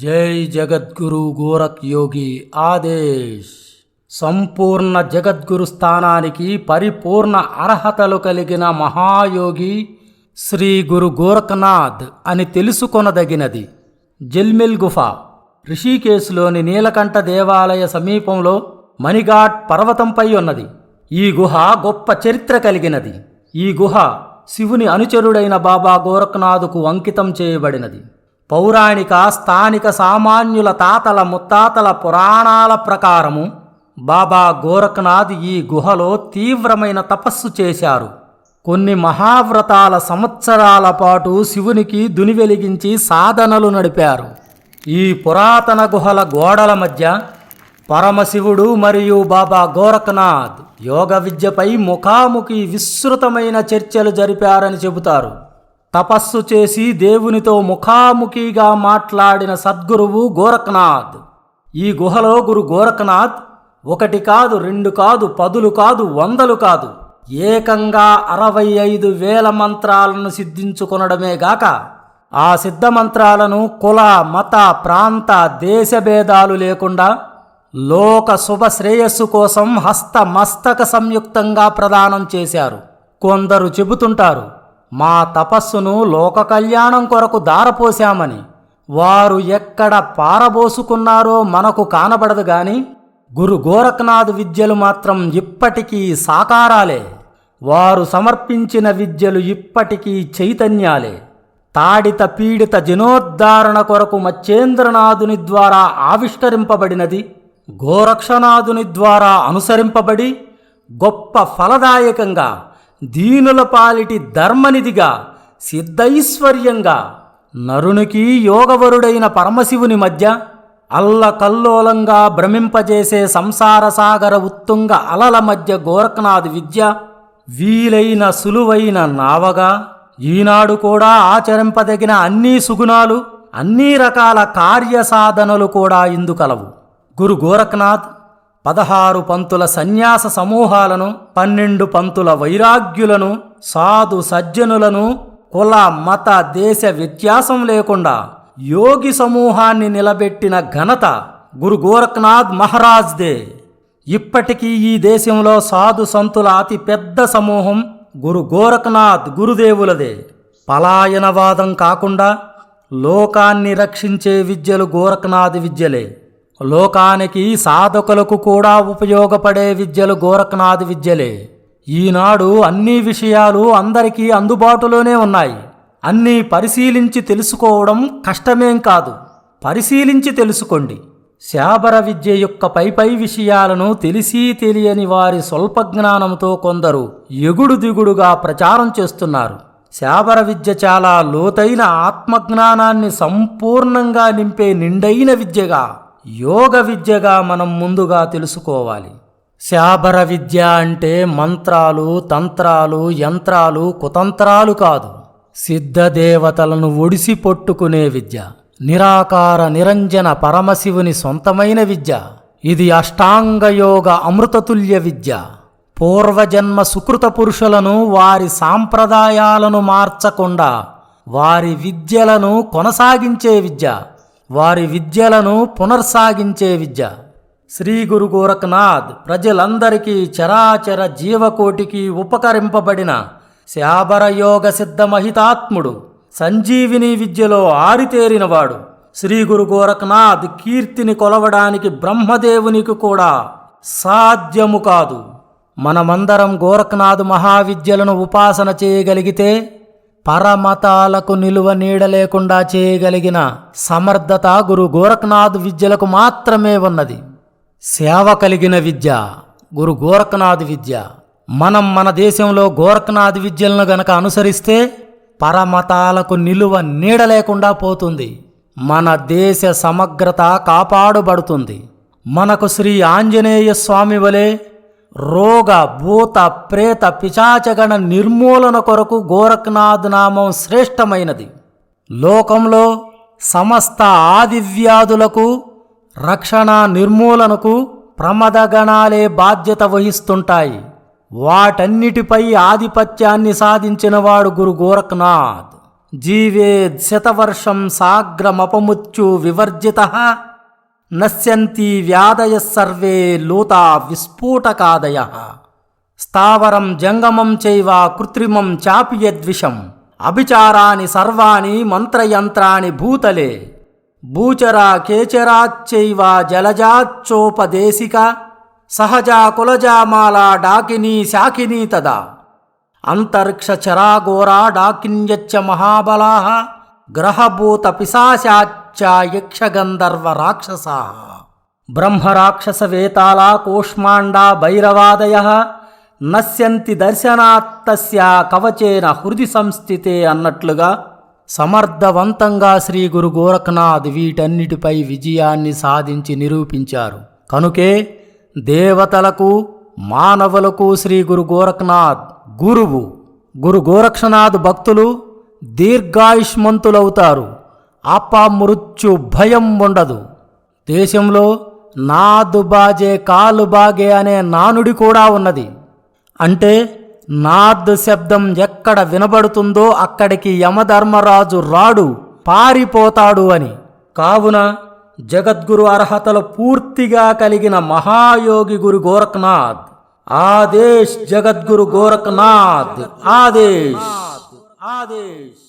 జై జగద్గురు గోరఖ్ యోగి ఆదేశ్. సంపూర్ణ జగద్గురు స్థానానికి పరిపూర్ణ అర్హతలు కలిగిన మహాయోగి శ్రీ గురు గోరఖనాథ్ అని తెలుసుకొనదగినది. జల్మిల్ గుఫ రిషికేశ్లోని నీలకంఠ దేవాలయ సమీపంలో మణిఘాట్ పర్వతంపై ఉన్నది. ఈ గుహ గొప్ప చరిత్ర కలిగినది. ఈ గుహ శివుని అనుచరుడైన బాబా గోరఖనాథుకు అంకితం చేయబడినది. పౌరాణిక స్థానిక సామాన్యుల తాతల ముత్తాతల పురాణాల ప్రకారము బాబా గోరఖనాథ్ ఈ గుహలో తీవ్రమైన తపస్సు చేశారు. కొన్ని మహావ్రతాల సంవత్సరాల పాటు శివునికి దుని వెలిగించి సాధనలు నడిపారు. ఈ పురాతన గుహల గోడల మధ్య పరమశివుడు మరియు బాబా గోరఖనాథ్ యోగ విద్యపై ముఖాముఖి విస్తృతమైన చర్చలు జరిపారని చెబుతారు. తపస్సు చేసి దేవునితో ముఖాముఖిగా మాట్లాడిన సద్గురువు గోరఖనాథ్. ఈ గుహలో గురు గోరఖనాథ్ ఒకటి కాదు రెండు కాదు పదులు కాదు వందలు కాదు. ఏకంగా అరవై ఐదు వేల మంత్రాలను సిద్ధించుకొనడమే గాక ఆ సిద్ధ మంత్రాలను కుల మత ప్రాంత దేశభేదాలు లేకుండా లోక శుభ శ్రేయస్సు కోసం హస్త మస్తక సంయుక్తంగా ప్రదానం చేశారు. కొందరు చెబుతుంటారు మా తపస్సును లోక కళ్యాణం కొరకు దారపోశామని. వారు ఎక్కడ పారబోసుకున్నారో మనకు కానబడదు గాని గురు గోరఖనాథ్ విద్యలు మాత్రం ఇప్పటికీ సాకారాలే. వారు సమర్పించిన విద్యలు ఇప్పటికీ చైతన్యాలే. తాడిత పీడిత జనోద్ధారణ కొరకు మచ్చేంద్రనాథుని ద్వారా ఆవిష్కరింపబడినది గోరక్షనాథుని ద్వారా అనుసరింపబడి గొప్ప ఫలదాయకంగా దీనుల పాలిటి ధర్మనిధిగా సిద్ధైశ్వర్యంగా నరునికి యోగవరుడైన పరమశివుని మధ్య అల్లకల్లోలంగా భ్రమింపజేసే సంసార సాగర ఉత్తుంగ అలల మధ్య గోరఖనాథ్ విద్య వీలైన సులువైన నావగా ఈనాడు కూడా ఆచరింపదగిన అన్ని సుగుణాలు అన్ని రకాల కార్యసాధనలు కూడా ఇందుకలవు. గురు గోరఖనాథ్ పదహారు పంతుల సన్యాస సమూహాలను పన్నెండు పంతుల వైరాగ్యులను సాధు సజ్జనులను కుల మత దేశ వ్యత్యాసం లేకుండా యోగి సమూహాన్ని నిలబెట్టిన ఘనత గురు గోరఖనాథ్ మహారాజ్దే. ఇప్పటికీ ఈ దేశంలో సాధు సంతుల అతి పెద్ద సమూహం గురు గోరఖనాథ్ గురుదేవులదే. పలాయనవాదం కాకుండా లోకాన్ని రక్షించే విద్యలు గోరఖనాథ్ విద్యలే. లోకానికి సాధకులకు కూడా ఉపయోగపడే విద్యలు గోరఖనాథ్ విద్యలే. ఈనాడు అన్ని విషయాలు అందరికీ అందుబాటులోనే ఉన్నాయి. అన్నీ పరిశీలించి తెలుసుకోవడం కష్టమేం కాదు. పరిశీలించి తెలుసుకోండి. శాబర విద్య యొక్క పై పై విషయాలను తెలిసి తెలియని వారి స్వల్ప జ్ఞానంతో కొందరు ఎగుడు దిగుడుగా ప్రచారం చేస్తున్నారు. శాబర విద్య చాలా లోతైన ఆత్మజ్ఞానాన్ని సంపూర్ణంగా నింపే నిండైన విద్యగా యోగ విద్యగా మనం ముందుగా తెలుసుకోవాలి. శాబర విద్య అంటే మంత్రాలు తంత్రాలు యంత్రాలు కుతంత్రాలు కాదు. సిద్ధదేవతలను ఒడిసి పొట్టుకునే విద్య నిరాకార నిరంజన పరమశివుని సొంతమైన విద్య. ఇది అష్టాంగయోగ అమృతతుల్య విద్య. పూర్వజన్మ సుకృత పురుషులను వారి సాంప్రదాయాలను మార్చకుండా వారి విద్యలను కొనసాగించే విద్య. వారి విద్యలను పునర్సాగించే విద్య. శ్రీ గురు గోరఖనాథ్ ప్రజలందరికీ చరాచర జీవకోటికి ఉపకరింపబడిన శాబరయోగ సిద్ధ మహితాత్ముడు సంజీవిని విద్యలో ఆరితేరినవాడు. శ్రీ గురు గోరఖనాథ్ కీర్తిని కొలవడానికి బ్రహ్మదేవునికి కూడా సాధ్యము కాదు. మనమందరం గోరఖనాథ్ మహావిద్యలను ఉపాసన చేయగలిగితే పరమతాలకు నిలువ నీడ లేకుండా చేయగలిగిన సమర్థత గురు గోరఖనాథ్ విద్యలకు మాత్రమే ఉన్నది. సేవ కలిగిన విద్య గురు గోరఖనాథ్ విద్య. మనం మన దేశంలో గోరఖనాథ్ విద్యలను గనక అనుసరిస్తే పరమతాలకు నిలువ నీడ లేకుండా పోతుంది. మన దేశ సమగ్రత కాపాడుబడుతుంది. మనకు శ్రీ ఆంజనేయ స్వామి వలె రోగ భూత ప్రేత పిశాచగణ నిర్మూలన కొరకు గోరఖనాథ్ నామం శ్రేష్టమైనది. లోకంలో సమస్త ఆదివ్యాధులకు రక్షణ నిర్మూలనకు ప్రమదగణాలే బాధ్యత వహిస్తుంటాయి. వాటన్నిటిపై ఆధిపత్యాన్ని సాధించినవాడు గురు గోరఖనాథ్. జీవేద్ శతవర్షం సాగ్రమపముచ్చు వివర్జిత నశ్యంతి వ్యాధయ సర్వే లోతా విస్ఫోటకాదయ. స్థావరం జంగమం చైవ కృత్రిమం చాపి యద్విషం. అభిచారాని సర్వాణి మంత్రయంత్రాణి భూతలే. భూచరా కేచరాచ్చైవ జలజాచ్చోపదేశిక సహజా కులజామాలా డాకినీ శాకినీ తదా. అంతరిక్ష చరాఘోరా డాకిన్యచ్చ మహాబలా. గ్రహభూత పిశాచాచ్చ యక్షగంధర్వ రాక్షస బ్రహ్మరాక్షస వేతాళ కూష్మాండా భైరవాదయ నశ్యంతి దర్శనాత్తస్య కవచేన హృది సంస్థితే అన్నట్లుగా సమర్థవంతంగా శ్రీ గురు గోరఖనాథ్ వీటన్నిటిపై విజయాన్ని సాధించి నిరూపించారు. కనుకే దేవతలకు మానవులకు శ్రీ గురు గోరఖనాథ్ గురువు గురు గోరక్షనాథ్ భక్తులు దీర్ఘాయుష్మంతులవుతారు. అపమృత్యు భయం ఉండదు. దేశంలో నాదు బాజే కాలు బాగే అనే నానుడి కూడా ఉన్నది. అంటే నాద్ శబ్దం ఎక్కడ వినబడుతుందో అక్కడికి యమధర్మరాజు రాడు పారిపోతాడు అని. కావున జగద్గురు అర్హతలు పూర్తిగా కలిగిన మహాయోగి గురు గోరఖనాథ్. ఆదేశ్ జగద్గురు గోరఖనాథ్. ఆదేశ్. ఆదేశ్